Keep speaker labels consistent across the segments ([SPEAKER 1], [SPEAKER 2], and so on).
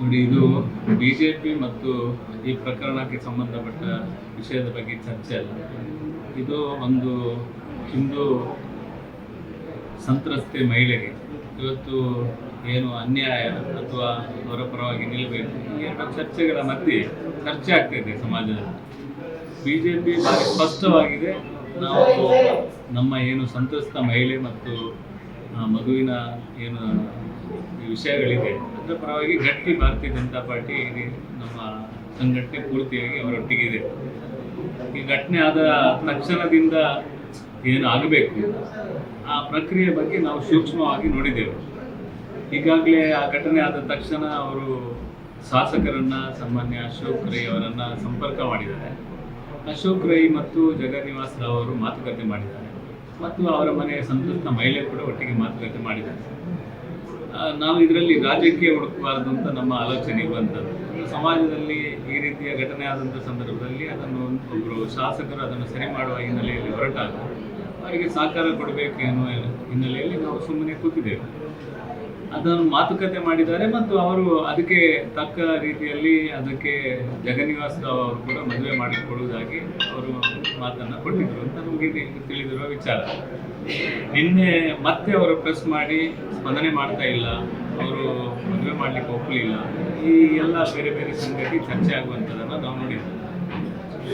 [SPEAKER 1] ನೋಡಿ, ಇದು B J P ಮತ್ತು ಈ ಪ್ರಕರಣಕ್ಕೆ ಸಂಬಂಧಪಟ್ಟ ವಿಷಯದ ಬಗ್ಗೆ ಚರ್ಚೆ ಅಲ್ಲ. ಇದು ಒಂದು ಹಿಂದೂ ಸಂತ್ರಸ್ತೆ ಮಹಿಳೆಗೆ ಇವತ್ತು ಏನು ಅನ್ಯಾಯ ಅಥವಾ ಅವರ ಪರವಾಗಿ ನಿಲ್ಲಬೇಕು ಎರಡು ಚರ್ಚೆಗಳ ಮಧ್ಯೆ ಚರ್ಚೆ ಆಗ್ತಿದೆ ಸಮಾಜದಲ್ಲಿ. ಬಿ ಜೆ ಪಿ ಭಾರಿ ಸ್ಪಷ್ಟವಾಗಿದೆ. ನಾವು ನಮ್ಮ ಏನು ಸಂತ್ರಸ್ತ ಮಹಿಳೆ ಮತ್ತು ಮಗುವಿನ ಏನು ವಿಷಯಗಳಿದೆ. ಅದರ ಪರವಾಗಿ ಗಟ್ಟಿ ಭಾರತೀಯ ಜನತಾ ಪಾರ್ಟಿ ನಮ್ಮ ಸಂಘಟನೆ ಪೂರ್ತಿಯಾಗಿ ಅವರೊಟ್ಟಿಗಿದೆ. ಈ ಘಟನೆ ಆದ ತಕ್ಷಣದಿಂದ ಏನು ಆಗಬೇಕು? ಆ ಪ್ರಕ್ರಿಯೆ ಬಗ್ಗೆ ನಾವು ಸೂಕ್ಷ್ಮವಾಗಿ ನೋಡಿದ್ದೇವೆ. ಈಗಾಗಲೇ ಆ ಘಟನೆ ಆದ ತಕ್ಷಣ ಅವರು ಶಾಸಕರನ್ನು ಸಾಮಾನ್ಯ ಅಶೋಕ್ ರೈ ಅವರನ್ನ ಸಂಪರ್ಕ ಮಾಡಿದ್ದಾರೆ. ಅಶೋಕ್ ರೈ ಮತ್ತು ಜಗನ್ನಿವಾಸ್ ರಾವ್ ಅವರು ಮಾತುಕತೆ ಮಾಡಿದ್ದಾರೆ. ಮತ್ತು ಅವರ ಮನೆಯ ಸಂತೃಪ್ತ ಮಹಿಳೆ ಕೂಡ ಒಟ್ಟಿಗೆ ಮಾತುಕತೆ ಮಾಡಿದ್ದಾರೆ. ನಾವು ಇದರಲ್ಲಿ ರಾಜಕೀಯ ಹುಡುಕಬಾರದು ಅಂತ ನಮ್ಮ ಆಲೋಚನೆ ಇರುವಂಥದ್ದು ಸಮಾಜದಲ್ಲಿ ಈ ರೀತಿಯ ಘಟನೆ ಆದಂಥ ಸಂದರ್ಭದಲ್ಲಿ ಅದನ್ನು ಒಬ್ಬರು ಶಾಸಕರು ಅದನ್ನು ಸರಿ ಮಾಡುವ ಹಿನ್ನೆಲೆಯಲ್ಲಿ ಹೊರಟಾಗ ಅವರಿಗೆ ಸಹಕಾರ ಕೊಡಬೇಕು ಎನ್ನುವ ಹಿನ್ನೆಲೆಯಲ್ಲಿ ನಾವು ಸುಮ್ಮನೆ ಕೂತಿದ್ದೇವೆ. ಅದನ್ನು ಮಾತುಕತೆ ಮಾಡಿದ್ದಾರೆ ಮತ್ತು ಅವರು ಅದಕ್ಕೆ ತಕ್ಕ ರೀತಿಯಲ್ಲಿ ಅದಕ್ಕೆ ಜಗನ್ನಿವಾಸ್ ಅವರು ಕೂಡ ಮದುವೆ ಮಾಡಿಕೊಡುವುದಾಗಿ ಅವರು ಮಾತನ್ನು ಕೊಟ್ಟಿದ್ರು ಅಂತ ನಮಗೆ ತಿಳಿದಿರುವ ವಿಚಾರ. ನಿನ್ನೆ ಮತ್ತೆ ಅವರು ಪ್ರೆಸ್ ಮಾಡಿ ಸ್ಪಂದನೆ ಮಾಡ್ತಾ ಇಲ್ಲ, ಅವರು ಮದುವೆ ಮಾಡಲಿಕ್ಕೆ ಒಪ್ಪಲಿಲ್ಲ. ಈ ಎಲ್ಲ ಬೇರೆ ಬೇರೆ ಸಂಗತಿ ಚರ್ಚೆ ಆಗುವಂಥದ್ದನ್ನು ನಾವು ನೋಡಿದ್ದೇವೆ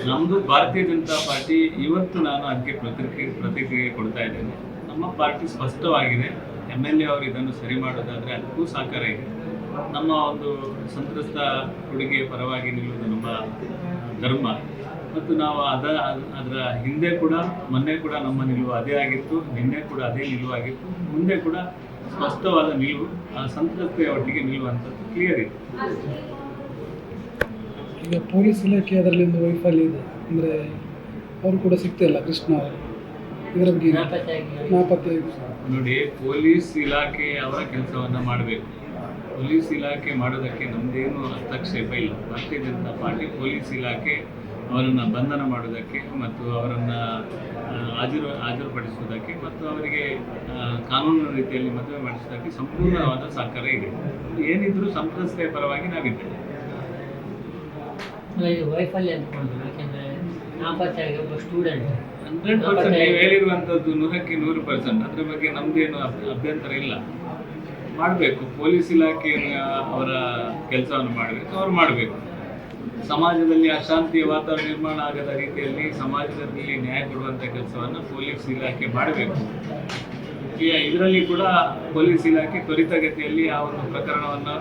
[SPEAKER 1] ನಮ್ಮದು ಭಾರತೀಯ ಜನತಾ ಪಾರ್ಟಿ ಇವತ್ತು ನಾನು ಅದಕ್ಕೆ ಪ್ರತಿಕ್ರಿಯೆ ಪ್ರತಿಕ್ರಿಯೆ ಕೊಡ್ತಾ ಇದ್ದೇನೆ. ನಮ್ಮ ಪಾರ್ಟಿ ಸ್ಪಷ್ಟವಾಗಿದೆ. ಎಂ ಎಲ್ ಎ ಅವರು ಇದನ್ನು ಸರಿ ಮಾಡೋದಾದರೆ ಅದಕ್ಕೂ ಸಹಕಾರ ಇದೆ. ನಮ್ಮ ಒಂದು ಸಂತ್ರಸ್ತ ಹುಡುಗಿಯ ಪರವಾಗಿ ನಿಲ್ಲುವುದು ನಮ್ಮ ಧರ್ಮ. ಮತ್ತು ನಾವು ಅದ, ಅದರ ಹಿಂದೆ ಕೂಡ, ಮೊನ್ನೆ ಕೂಡ ನಮ್ಮ ನಿಲುವು ಅದೇ ಆಗಿತ್ತು. ನಿನ್ನೆ ಕೂಡ ಅದೇ ನಿಲುವಾಗಿತ್ತು ಮುಂದೆ ಕೂಡ ಸ್ಪಷ್ಟವಾದ ನಿಲುವು, ಆ ಸಂತ್ರಸ್ತೆಯ ಒಟ್ಟಿಗೆ ನಿಲ್ಲುವಂಥದ್ದು ಕ್ಲಿಯರ್ ಇದೆ.
[SPEAKER 2] ಈಗ ಪೊಲೀಸ್ ಇಲಾಖೆ ಅದರಲ್ಲಿ ಒಂದು ವೈಫಲ್ಯ ಇದೆ. ಅಂದರೆ ಅವರು ಕೂಡ ಸಿಗ್ತಿಲ್ಲ ಕೃಷ್ಣ ಅವರು. ಇದರ ಬಗ್ಗೆ? ನಾಪತ್ತೆ
[SPEAKER 1] ನೋಡಿ ಪೊಲೀಸ್ ಇಲಾಖೆ ಅವರ ಕೆಲಸವನ್ನ ಮಾಡಬೇಕು. ಪೊಲೀಸ್ ಇಲಾಖೆ ಮಾಡೋದಕ್ಕೆ ನಮ್ಮದೇನು ಹಸ್ತಕ್ಷೇಪ ಇಲ್ಲ. ಭಾರತೀಯ ಜನತಾ ಪಾರ್ಟಿ ಪೊಲೀಸ್ ಇಲಾಖೆ ಅವರನ್ನು ಬಂಧನ ಮಾಡೋದಕ್ಕೆ ಮತ್ತು ಅವರನ್ನು ಹಾಜರು ಹಾಜರುಪಡಿಸುವುದಕ್ಕೆ ಮತ್ತು ಅವರಿಗೆ ಕಾನೂನು ರೀತಿಯಲ್ಲಿ ಮದುವೆ ಮಾಡಿಸೋದಕ್ಕೆ ಸಂಪೂರ್ಣವಾದ ಸಹಕಾರ ಇದೆ. ಏನಿದ್ರೂ ಸಂತ್ರಸ್ತೆಯ ಪರವಾಗಿ ನಾವಿದ್ದೇವೆ.
[SPEAKER 3] ಇದು ವೈಫಲ್ಯ ಸ್ಟೂಡೆಂಟ್
[SPEAKER 1] ಹಂಡ್ರೆಡ್ ಪರ್ಸೆಂಟ್ ನೀವು ಹೇಳಿರುವಂಥದ್ದು ನೂರಕ್ಕೆ ನೂರು ಪರ್ಸೆಂಟ್ ಅದ್ರ ಬಗ್ಗೆ ನಮ್ದೇನು ಅಭ್- ಅಭ್ಯಂತರ ಇಲ್ಲ. ಮಾಡಬೇಕು. ಪೊಲೀಸ್ ಇಲಾಖೆ ಅವರ ಕೆಲಸವನ್ನು ಮಾಡಬೇಕು. ಅವ್ರು ಮಾಡಬೇಕು. ಸಮಾಜದಲ್ಲಿ ಅಶಾಂತಿಯ ವಾತಾವರಣ ನಿರ್ಮಾಣ ಆಗದ ರೀತಿಯಲ್ಲಿ ಸಮಾಜದಲ್ಲಿ ನ್ಯಾಯ ಕೊಡುವಂಥ ಕೆಲಸವನ್ನು ಪೊಲೀಸ್ ಇಲಾಖೆ ಮಾಡಬೇಕು. ಇದರಲ್ಲಿ ಕೂಡ ಪೊಲೀಸ್ ಇಲಾಖೆ ತ್ವರಿತಗತಿಯಲ್ಲಿ ಆ ಒಂದು ಪ್ರಕರಣವನ್ನು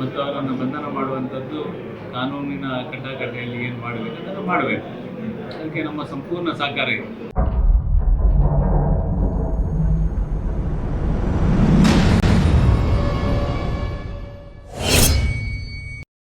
[SPEAKER 1] ಮತ್ತು ಅವರನ್ನು ಬಂಧನ ಮಾಡುವಂಥದ್ದು ಕಾನೂನಿನ ಕಟಾಕಟೆಯಲ್ಲಿ ಏನು ಮಾಡಬೇಕು ಅದನ್ನು ಮಾಡಬೇಕು. ಅದಕ್ಕೆ ನಮ್ಮ ಸಂಪೂರ್ಣ ಸಹಕಾರ ಇದೆ.